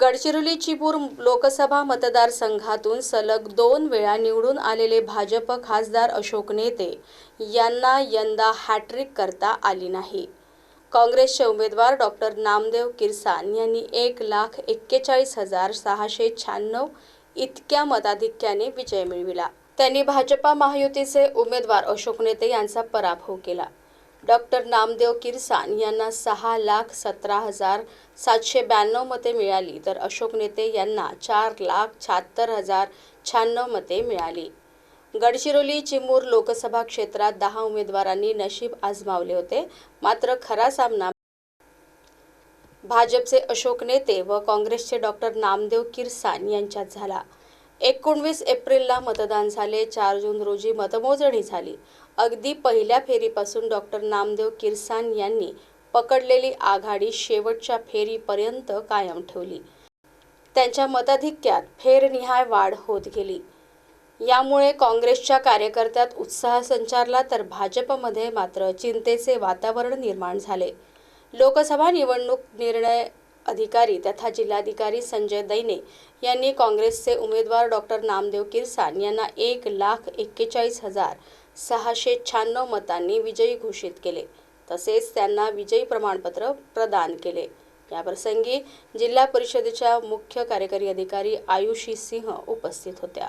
गडचिरोली चिपूर लोकसभा मतदारसंघातून सलग दोन वेळा निवडून आलेले भाजप खासदार अशोक नेते यांना यंदा हॅट्रिक करता आली नाही. काँग्रेसचे उमेदवार डॉक्टर नामदेव किरसान यांनी एक लाख एक्केचाळीस हजार सहाशे शहाण्णव इतक्या मताधिक्याने विजय मिळविला. त्यांनी भाजपा महायुतीचे उमेदवार अशोक नेते यांचा पराभव केला. डॉक्टर नामदेव किरसान यांना सहा लाख सतरा हजार सातशे ब्याण्णव मते मिळाली तर अशोक नेते यांना चार लाख शहात्तर हजार शहाण्णव मते मिळाली. गडचिरोली चिमूर लोकसभा क्षेत्रात दहा उमेदवारांनी नशीब आजमावले होते मात्र खरा सामना भाजपचे अशोक नेते व काँग्रेसचे डॉक्टर नामदेव किरसान यांच्यात झाला. एकोणवीस एप्रिलला मतदान झाले. चार जून रोजी मतमोजणी झाली. अगदी पहिल्या फेरीपासून डॉक्टर नामदेव किरसान यांनी पकडलेली आघाडी शेवटच्या फेरीपर्यंत कायम ठेवली. त्यांच्या मताधिक्यात फेरनिहाय वाढ होत गेली. यामुळे काँग्रेसच्या कार्यकर्त्यात उत्साह संचारला तर भाजपमध्ये मात्र चिंतेचे वातावरण निर्माण झाले. लोकसभा निवडणूक निर्णय अधिकारी तथा जिल्हाधिकारी संजय दैने यांनी काँग्रेसचे उमेदवार डॉक्टर नामदेव किरसान यांना एक लाख एक्केचाळीस हजार सहाशे शहाण्णव मतांनी विजयी घोषित केले. तसेच त्यांना विजयी प्रमाणपत्र प्रदान केले. याप्रसंगी जिल्हा परिषदेच्या मुख्य कार्यकारी अधिकारी आयुषी सिंह उपस्थित होत्या.